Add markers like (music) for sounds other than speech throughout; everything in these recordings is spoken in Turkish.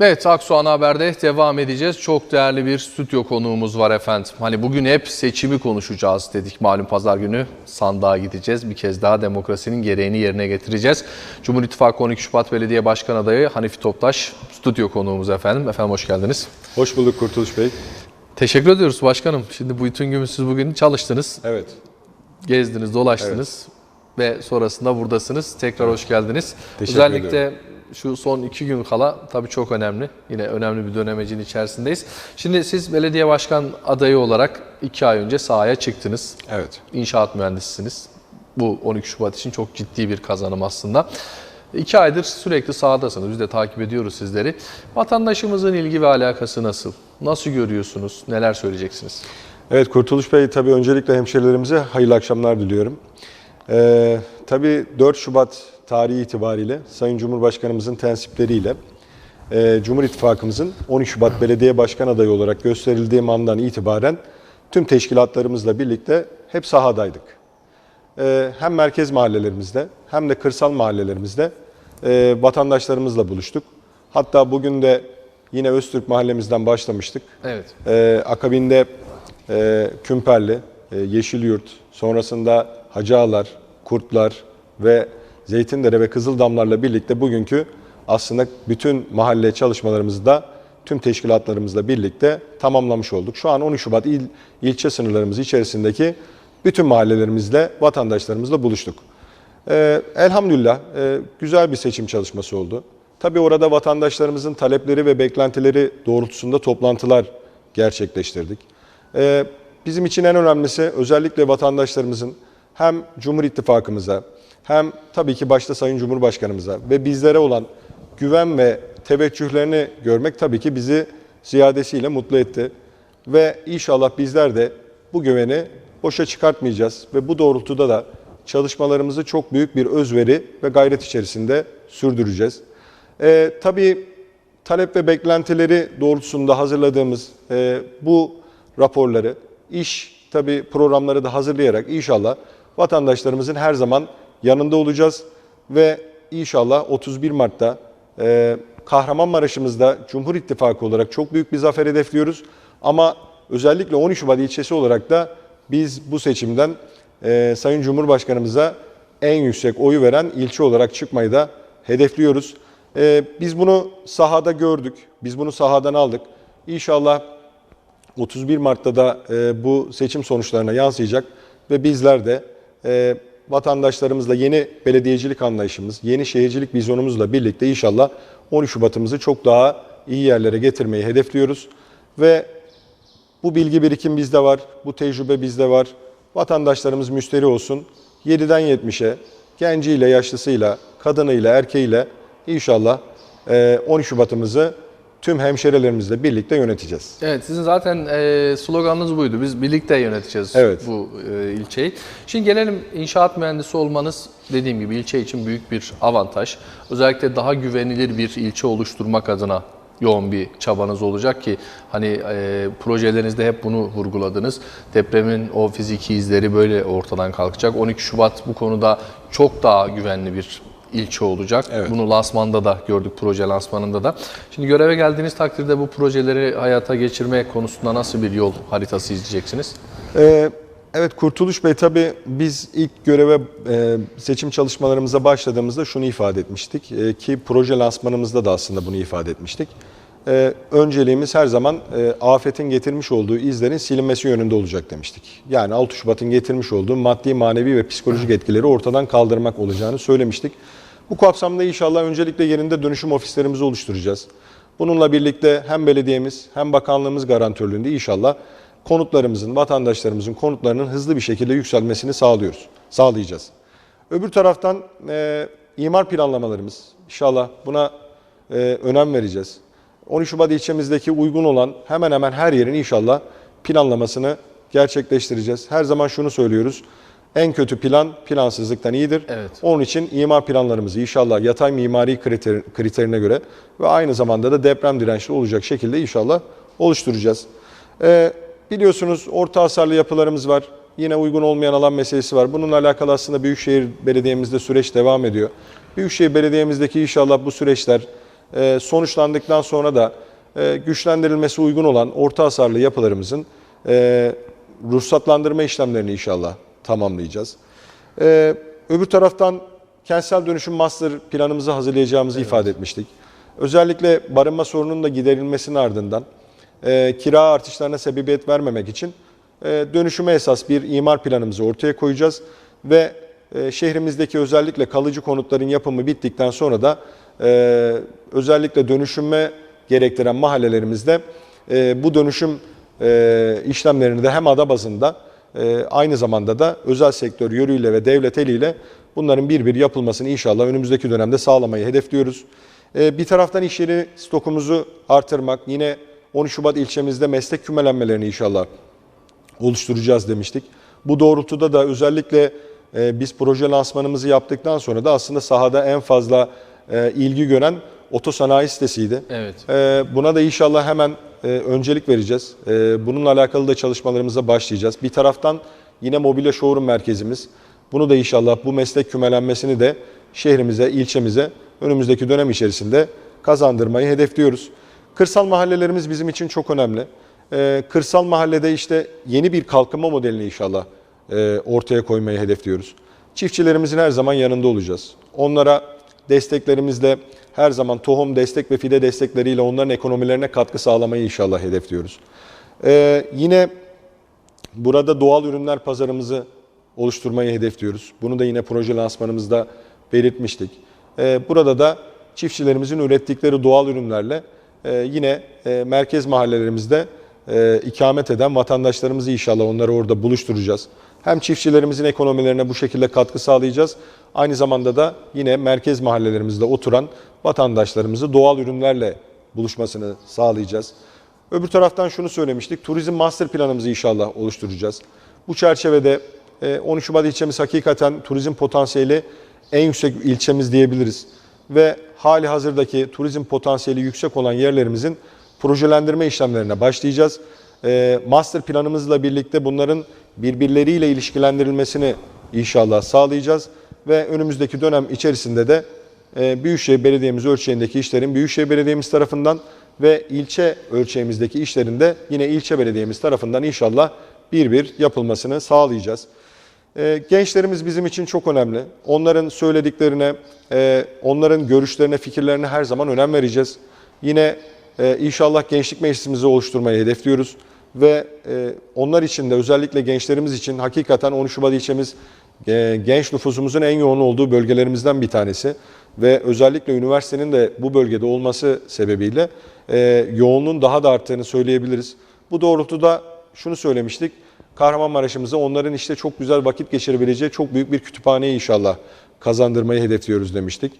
Evet Aksoğan Haber'de devam edeceğiz. Çok değerli bir stüdyo konuğumuz var efendim. Hani bugün hep seçimi konuşacağız dedik. Malum pazar günü sandığa gideceğiz. Bir kez daha demokrasinin gereğini yerine getireceğiz. Cumhur İttifakı 12 Şubat Belediye Başkan Adayı Hanifi Toptaş stüdyo konuğumuz efendim. Efendim hoş geldiniz. Hoş bulduk Kurtuluş Bey. Teşekkür ediyoruz başkanım. Şimdi bu bütün gün siz bugün çalıştınız, Evet. gezdiniz, dolaştınız ve sonrasında buradasınız. Tekrar hoş geldiniz. Teşekkür Özellikle şu son iki gün kala tabii çok önemli. Yine önemli bir dönemecin içerisindeyiz. Şimdi siz belediye başkan adayı olarak iki ay önce sahaya çıktınız. Evet. İnşaat mühendisisiniz. Bu 12 Şubat için çok ciddi bir kazanım aslında. İki aydır sürekli sahadasınız. Biz de takip ediyoruz sizleri. Vatandaşımızın ilgi ve alakası nasıl? Nasıl görüyorsunuz? Neler söyleyeceksiniz? Evet Kurtuluş Bey tabii öncelikle hemşerilerimize hayırlı akşamlar diliyorum. Ee, tabii 4 Şubat tarihi itibariyle Sayın Cumhurbaşkanımızın tensipleriyle e, Cumhur İttifakımızın 12 Şubat Belediye Başkan adayı olarak gösterildiği andan itibaren tüm teşkilatlarımızla birlikte hep sahadaydık. Ee, hem merkez mahallelerimizde hem de kırsal mahallelerimizde e, vatandaşlarımızla buluştuk. Hatta bugün de yine Öztürk mahallemizden başlamıştık. Evet. Ee, akabinde e, Kümperli, e, Yeşilyurt, sonrasında Hacıağlar, Kurtlar ve Zeytindere ve Kızıldamlarla birlikte bugünkü aslında bütün mahalle çalışmalarımızı da tüm teşkilatlarımızla birlikte tamamlamış olduk. Şu an 13 Şubat il, ilçe sınırlarımız içerisindeki bütün mahallelerimizle, vatandaşlarımızla buluştuk. Ee, elhamdülillah e, güzel bir seçim çalışması oldu. Tabii orada vatandaşlarımızın talepleri ve beklentileri doğrultusunda toplantılar gerçekleştirdik. Ee, bizim için en önemlisi özellikle vatandaşlarımızın hem Cumhur İttifakımıza hem tabii ki başta Sayın Cumhurbaşkanımıza ve bizlere olan güven ve teveccühlerini görmek tabii ki bizi ziyadesiyle mutlu etti. Ve inşallah bizler de bu güveni boşa çıkartmayacağız ve bu doğrultuda da çalışmalarımızı çok büyük bir özveri ve gayret içerisinde sürdüreceğiz. Ee, tabii talep ve beklentileri doğrultusunda hazırladığımız e, bu raporları, iş tabii programları da hazırlayarak inşallah vatandaşlarımızın her zaman yanında olacağız ve inşallah 31 Mart'ta e, Kahramanmaraş'ımızda Cumhur İttifakı olarak çok büyük bir zafer hedefliyoruz. Ama özellikle 13 Şubat ilçesi olarak da biz bu seçimden e, Sayın Cumhurbaşkanımıza en yüksek oyu veren ilçe olarak çıkmayı da hedefliyoruz. E, biz bunu sahada gördük, biz bunu sahadan aldık. İnşallah 31 Mart'ta da e, bu seçim sonuçlarına yansıyacak ve bizler de e, vatandaşlarımızla yeni belediyecilik anlayışımız, yeni şehircilik vizyonumuzla birlikte inşallah 13 Şubat'ımızı çok daha iyi yerlere getirmeyi hedefliyoruz. Ve bu bilgi birikim bizde var, bu tecrübe bizde var. Vatandaşlarımız müşteri olsun. 7'den 70'e genciyle, yaşlısıyla, kadınıyla, erkeğiyle inşallah e, 13 Şubat'ımızı tüm hemşerilerimizle birlikte yöneteceğiz. Evet sizin zaten e, sloganınız buydu. Biz birlikte yöneteceğiz Evet. bu e, ilçeyi. Şimdi gelelim inşaat mühendisi olmanız dediğim gibi ilçe için büyük bir avantaj. Özellikle daha güvenilir bir ilçe oluşturmak adına yoğun bir çabanız olacak ki hani e, projelerinizde hep bunu vurguladınız. Depremin o fiziki izleri böyle ortadan kalkacak. 12 Şubat bu konuda çok daha güvenli bir ilçe olacak. Evet. Bunu lansmanda da gördük, proje lansmanında da. Şimdi göreve geldiğiniz takdirde bu projeleri hayata geçirme konusunda nasıl bir yol haritası izleyeceksiniz? Ee, evet Kurtuluş Bey tabii biz ilk göreve e, seçim çalışmalarımıza başladığımızda şunu ifade etmiştik e, ki proje lansmanımızda da aslında bunu ifade etmiştik. E, önceliğimiz her zaman e, afetin getirmiş olduğu izlerin silinmesi yönünde olacak demiştik. Yani 6 Şubat'ın getirmiş olduğu maddi, manevi ve psikolojik etkileri ortadan kaldırmak olacağını söylemiştik. Bu kapsamda inşallah öncelikle yerinde dönüşüm ofislerimizi oluşturacağız. Bununla birlikte hem belediyemiz hem bakanlığımız garantörlüğünde inşallah konutlarımızın, vatandaşlarımızın konutlarının hızlı bir şekilde yükselmesini sağlıyoruz, sağlayacağız. Öbür taraftan e, imar planlamalarımız, inşallah buna e, önem vereceğiz. 13 Şubat ilçemizdeki uygun olan hemen hemen her yerin inşallah planlamasını gerçekleştireceğiz. Her zaman şunu söylüyoruz, en kötü plan plansızlıktan iyidir. Evet. Onun için imar planlarımızı inşallah yatay mimari kriter, kriterine göre ve aynı zamanda da deprem dirençli olacak şekilde inşallah oluşturacağız. Ee, biliyorsunuz orta hasarlı yapılarımız var. Yine uygun olmayan alan meselesi var. Bununla alakalı aslında Büyükşehir Belediye'mizde süreç devam ediyor. Büyükşehir Belediye'mizdeki inşallah bu süreçler sonuçlandıktan sonra da e, güçlendirilmesi uygun olan orta hasarlı yapılarımızın e, ruhsatlandırma işlemlerini inşallah tamamlayacağız. E, öbür taraftan kentsel dönüşüm master planımızı hazırlayacağımızı ifade etmiştik. Özellikle barınma sorununun da giderilmesinin ardından e, kira artışlarına sebebiyet vermemek için e, dönüşüme esas bir imar planımızı ortaya koyacağız ve e, şehrimizdeki özellikle kalıcı konutların yapımı bittikten sonra da e, özellikle dönüşüme gerektiren mahallelerimizde e, bu dönüşüm e, işlemlerini de hem ada bazında e, aynı zamanda da özel sektör yönüyle ve devlet eliyle bunların bir bir yapılmasını inşallah önümüzdeki dönemde sağlamayı hedefliyoruz. E, bir taraftan iş yeri stokumuzu artırmak, yine 13 Şubat ilçemizde meslek kümelenmelerini inşallah oluşturacağız demiştik. Bu doğrultuda da özellikle e, biz proje lansmanımızı yaptıktan sonra da aslında sahada en fazla e, ilgi gören otosanayi sitesiydi. Evet. E, buna da inşallah hemen e, öncelik vereceğiz. E, bununla alakalı da çalışmalarımıza başlayacağız. Bir taraftan yine mobilya showroom merkezimiz. Bunu da inşallah bu meslek kümelenmesini de şehrimize, ilçemize önümüzdeki dönem içerisinde kazandırmayı hedefliyoruz. Kırsal mahallelerimiz bizim için çok önemli. Kırsal mahallede işte yeni bir kalkınma modelini inşallah e, ortaya koymayı hedefliyoruz. Çiftçilerimizin her zaman yanında olacağız. Onlara desteklerimizle her zaman tohum destek ve fide destekleriyle onların ekonomilerine katkı sağlamayı inşallah hedefliyoruz. Ee, yine burada doğal ürünler pazarımızı oluşturmayı hedefliyoruz. Bunu da yine proje lansmanımızda belirtmiştik. Ee, burada da çiftçilerimizin ürettikleri doğal ürünlerle e, yine e, merkez mahallelerimizde e, ikamet eden vatandaşlarımızı inşallah onları orada buluşturacağız. Hem çiftçilerimizin ekonomilerine bu şekilde katkı sağlayacağız. Aynı zamanda da yine merkez mahallelerimizde oturan vatandaşlarımızı doğal ürünlerle buluşmasını sağlayacağız. Öbür taraftan şunu söylemiştik. Turizm master planımızı inşallah oluşturacağız. Bu çerçevede e, 13 Şubat ilçemiz hakikaten turizm potansiyeli en yüksek ilçemiz diyebiliriz. Ve hali hazırdaki turizm potansiyeli yüksek olan yerlerimizin projelendirme işlemlerine başlayacağız. E, Master planımızla birlikte bunların birbirleriyle ilişkilendirilmesini inşallah sağlayacağız. Ve önümüzdeki dönem içerisinde de e, Büyükşehir Belediye'miz ölçeğindeki işlerin Büyükşehir Belediye'miz tarafından ve ilçe ölçeğimizdeki işlerin de yine ilçe belediyemiz tarafından inşallah bir bir yapılmasını sağlayacağız. Ee, Gençlerimiz bizim için çok önemli. Onların söylediklerine, e, onların görüşlerine, fikirlerine her zaman önem vereceğiz. Yine e, inşallah gençlik meclisimizi oluşturmayı hedefliyoruz. Ve e, onlar için de özellikle gençlerimiz için hakikaten 13 Şubat ilçemiz e, genç nüfusumuzun en yoğun olduğu bölgelerimizden bir tanesi. Ve özellikle üniversitenin de bu bölgede olması sebebiyle e, yoğunluğun daha da arttığını söyleyebiliriz. Bu doğrultuda şunu söylemiştik. Kahramanmaraş'ımıza onların işte çok güzel vakit geçirebileceği çok büyük bir kütüphaneyi inşallah kazandırmayı hedefliyoruz demiştik.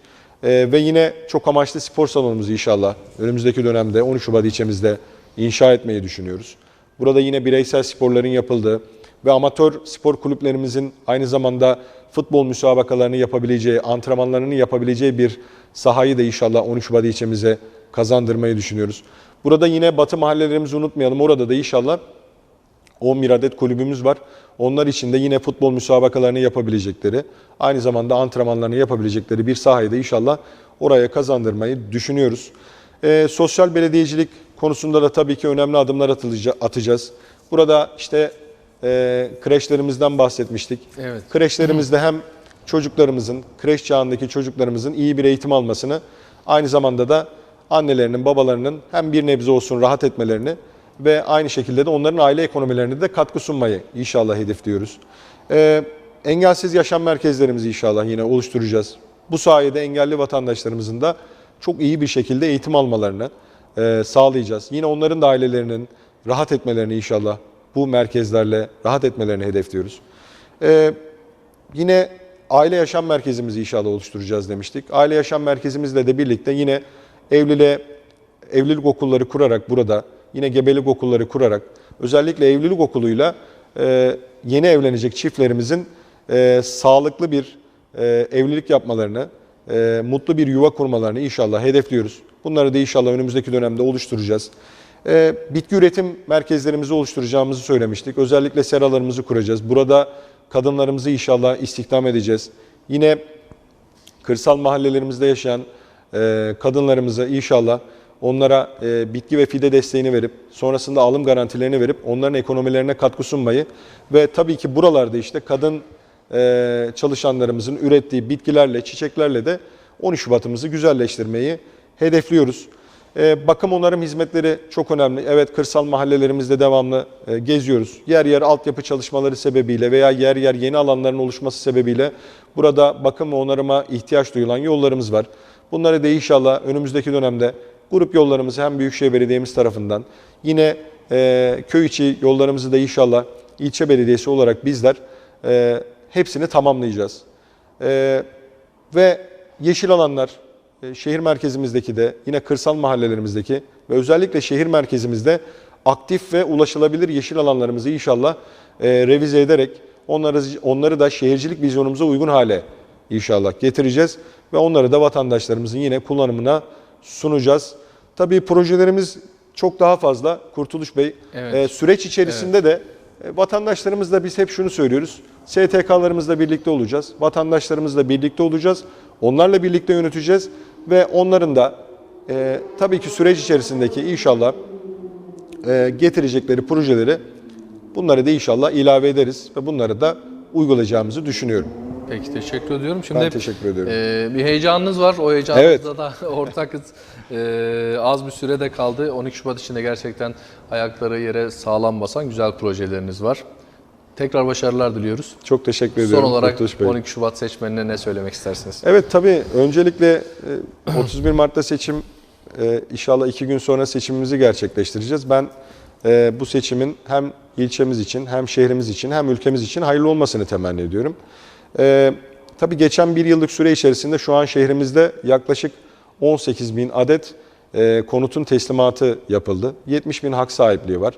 Ee, ve yine çok amaçlı spor salonumuzu inşallah önümüzdeki dönemde 13 Şubat ilçemizde inşa etmeyi düşünüyoruz. Burada yine bireysel sporların yapıldığı ve amatör spor kulüplerimizin aynı zamanda futbol müsabakalarını yapabileceği, antrenmanlarını yapabileceği bir sahayı da inşallah 13 Şubat ilçemize kazandırmayı düşünüyoruz. Burada yine batı mahallelerimizi unutmayalım. Orada da inşallah 11 adet kulübümüz var. Onlar için de yine futbol müsabakalarını yapabilecekleri, aynı zamanda antrenmanlarını yapabilecekleri bir sahayı da inşallah oraya kazandırmayı düşünüyoruz. Ee, sosyal belediyecilik konusunda da tabii ki önemli adımlar atacağız. Burada işte e, kreşlerimizden bahsetmiştik. Evet. Kreşlerimizde hem çocuklarımızın, kreş çağındaki çocuklarımızın iyi bir eğitim almasını, aynı zamanda da annelerinin, babalarının hem bir nebze olsun rahat etmelerini ve aynı şekilde de onların aile ekonomilerine de katkı sunmayı inşallah hedefliyoruz. Ee, engelsiz yaşam merkezlerimizi inşallah yine oluşturacağız. Bu sayede engelli vatandaşlarımızın da çok iyi bir şekilde eğitim almalarını e, sağlayacağız. Yine onların da ailelerinin rahat etmelerini inşallah bu merkezlerle rahat etmelerini hedefliyoruz. Ee, Yine aile yaşam merkezimizi inşallah oluşturacağız demiştik. Aile yaşam merkezimizle de birlikte yine evliliğe, evlilik okulları kurarak burada, yine gebelik okulları kurarak, özellikle evlilik okuluyla e, yeni evlenecek çiftlerimizin e, sağlıklı bir e, evlilik yapmalarını, e, mutlu bir yuva kurmalarını inşallah hedefliyoruz. Bunları da inşallah önümüzdeki dönemde oluşturacağız. E, bitki üretim merkezlerimizi oluşturacağımızı söylemiştik. Özellikle seralarımızı kuracağız. Burada kadınlarımızı inşallah istihdam edeceğiz. Yine kırsal mahallelerimizde yaşayan e, kadınlarımıza inşallah onlara e, bitki ve fide desteğini verip sonrasında alım garantilerini verip onların ekonomilerine katkı sunmayı ve tabii ki buralarda işte kadın e, çalışanlarımızın ürettiği bitkilerle, çiçeklerle de 13 Şubat'ımızı güzelleştirmeyi hedefliyoruz. E, bakım onarım hizmetleri çok önemli. Evet kırsal mahallelerimizde devamlı e, geziyoruz. Yer yer altyapı çalışmaları sebebiyle veya yer yer yeni alanların oluşması sebebiyle burada bakım ve onarıma ihtiyaç duyulan yollarımız var. Bunları da inşallah önümüzdeki dönemde grup yollarımızı hem Büyükşehir Belediye'miz tarafından yine e, köy içi yollarımızı da inşallah ilçe belediyesi olarak bizler e, hepsini tamamlayacağız. Ve yeşil alanlar şehir merkezimizdeki de yine kırsal mahallelerimizdeki ve özellikle şehir merkezimizde aktif ve ulaşılabilir yeşil alanlarımızı inşallah e, revize ederek onları onları da şehircilik vizyonumuza uygun hale inşallah getireceğiz ve onları da vatandaşlarımızın yine kullanımına sunacağız. Tabii projelerimiz çok daha fazla. Kurtuluş Bey, Evet. e, süreç içerisinde de e, vatandaşlarımızla biz hep şunu söylüyoruz. STK'larımızla birlikte olacağız. Vatandaşlarımızla birlikte olacağız. Onlarla birlikte yöneteceğiz ve onların da e, tabii ki süreç içerisindeki inşallah e, getirecekleri projeleri bunları da inşallah ilave ederiz ve bunları da uygulayacağımızı düşünüyorum. Peki teşekkür ediyorum. Şimdi Ben teşekkür ediyorum. e, bir heyecanınız var. O heyecanınızda Evet. da (laughs) ortakız. E, az bir sürede kaldı. 12 Şubat içinde gerçekten ayakları yere sağlam basan güzel projeleriniz var. Tekrar başarılar diliyoruz. Çok teşekkür Son ediyorum. olarak Kurtuluş Bey. 12 Şubat seçmenine ne söylemek istersiniz? Evet tabii öncelikle e, 31 Mart'ta seçim e, inşallah iki gün sonra seçimimizi gerçekleştireceğiz. Ben e, bu seçimin hem ilçemiz için hem şehrimiz için hem ülkemiz için hayırlı olmasını temenni ediyorum. E, Tabii geçen bir yıllık süre içerisinde şu an şehrimizde yaklaşık 18 bin adet e, konutun teslimatı yapıldı. 70 bin hak sahipliği var.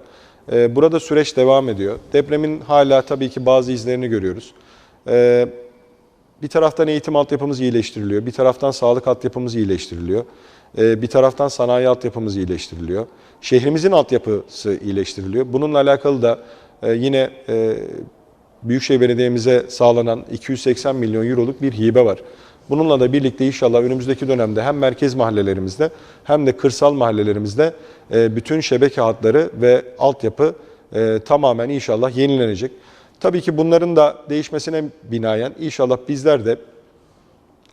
E, Burada süreç devam ediyor. Depremin hala tabii ki bazı izlerini görüyoruz. E, bir taraftan eğitim altyapımız iyileştiriliyor, bir taraftan sağlık altyapımız iyileştiriliyor, Ee, bir taraftan sanayi altyapımız iyileştiriliyor, şehrimizin altyapısı iyileştiriliyor. Bununla alakalı da e, yine e, Büyükşehir Belediye'mize sağlanan 280 milyon euroluk bir hibe var. Bununla da birlikte inşallah önümüzdeki dönemde hem merkez mahallelerimizde hem de kırsal mahallelerimizde e, bütün şebeke hatları ve altyapı e, tamamen inşallah yenilenecek. Tabii ki bunların da değişmesine binaen inşallah bizler de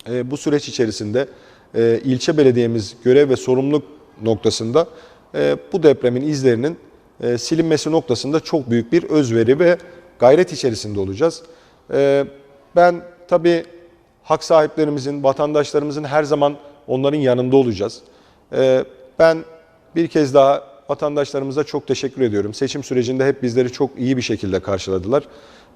e, bu süreç içerisinde ilçe belediyemiz görev ve sorumluluk noktasında bu depremin izlerinin silinmesi noktasında çok büyük bir özveri ve gayret içerisinde olacağız. E, ben tabii hak sahiplerimizin, vatandaşlarımızın her zaman onların yanında olacağız. E, ben bir kez daha vatandaşlarımıza çok teşekkür ediyorum. Seçim sürecinde hep bizleri çok iyi bir şekilde karşıladılar.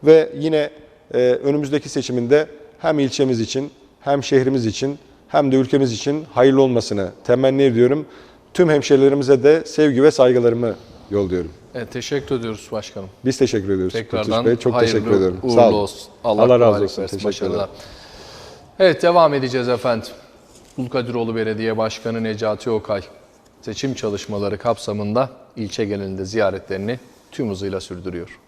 Ve yine e, önümüzdeki seçiminde hem ilçemiz için hem şehrimiz için hem de ülkemiz için hayırlı olmasını temenni ediyorum. Tüm hemşerilerimize de sevgi ve saygılarımı yolluyorum. Evet, teşekkür ediyoruz başkanım. Biz teşekkür ediyoruz. Tekrardan Bey. Çok hayırlı, teşekkür ediyorum. uğurlu Sağ olun. olsun. Allah, Allah razı olsun. versin, Teşekkür ederim. Evet devam edeceğiz efendim. Dulkadiroğlu Belediye Başkanı Necati Okay seçim çalışmaları kapsamında ilçe genelinde ziyaretlerini tüm hızıyla sürdürüyor.